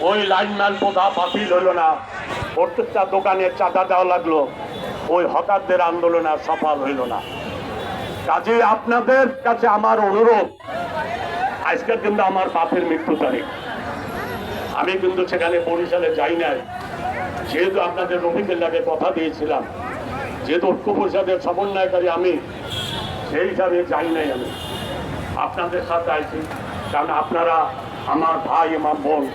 ওই line lineman প্রথা বাতিল হলো না। প্রত্যেকটা দোকানে চাঁদা দেওয়া লাগল। ওই হকারদের আন্দোলন আর সফল হইল না। কাজে আপনাদের কাছে আমার অনুরোধ, আজকের কিন্তু আমার বাপের মৃত্যু তারিখ। আমি কিন্তু সেখানে বরিশালে যাই নাই। যেহেতু আপনাদের রফিকুল্লাহকে কথা দিয়েছিলাম, যেহেতু ঐক্য পরিষদের সমন্বয়কারী আমি, সেই হিসাবে যাই নাই আমি। আপনাদের সাথে আছি, কারণ আপনারা আমার ভাই, আমার বোন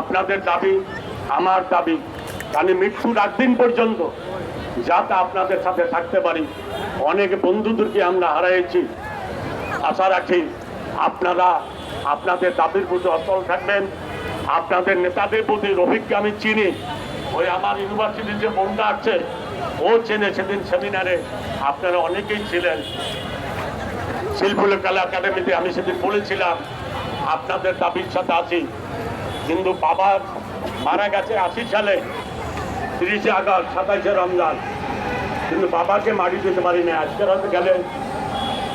আপনাদের দাবি, আমার দাবি কারণ মৃত্যুর একদিন পর্যন্ত যাতে আপনাদের সাথে থাকতে পারি। অনেক বন্ধুদেরকে আমরা হারাইছি। আশা রাখি আপনারা আপনাদের দাবির প্রতি অচল থাকবেন। আপনাদের নেতাদের প্রতি রফিককে আমি চিনি। ওই আমার ইউনিভার্সিটির যে বোনটা আছে, ও চেনে সেদিন সেমিনারে। আপনারা অনেকেই ছিলেন। শিল্পকলা একাডেমিতে আমি সেদিন বলেছিলাম, আপনাদের দাবির সাথে আছি। কিন্তু বাবা মারা গেছে আশি সালে, তিরিশে আগস্ট সাতাইশে রমজান। কিন্তু বাবাকে মারি দিতে পারিনি আজকের হয়তো গেলে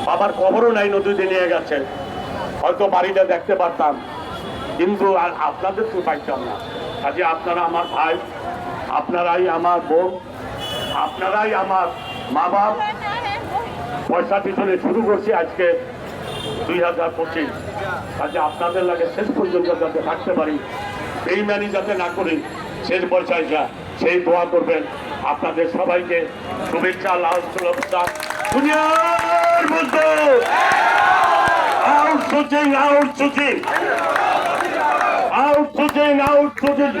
বাবার কবরও নাই, নদীতে নিয়ে গেছে। হয়তো বাড়িটা দেখতে পারতাম। কিন্তু আর আপনাদের তো পাইতাম না। কাজে আপনারা আমার ভাই, আপনারাই আমার বোন আপনারাই আমার মা বাপ পয়সা পিছনে শুরু করছি আজকে। দুই হাজার পঁচিশ। কাজে আপনাদের লাগে শেষ পর্যন্ত যাতে থাকতে পারি। এই বেইমানি যাতে না করি শেষ পয়সায় যা সেই দোয়া করবেন আপনাদের সবাইকে। শুভেচ্ছা, লাল শুভেচ্ছা দুনিয়ার মধ্যে out shooting out shooting out shooting out shooting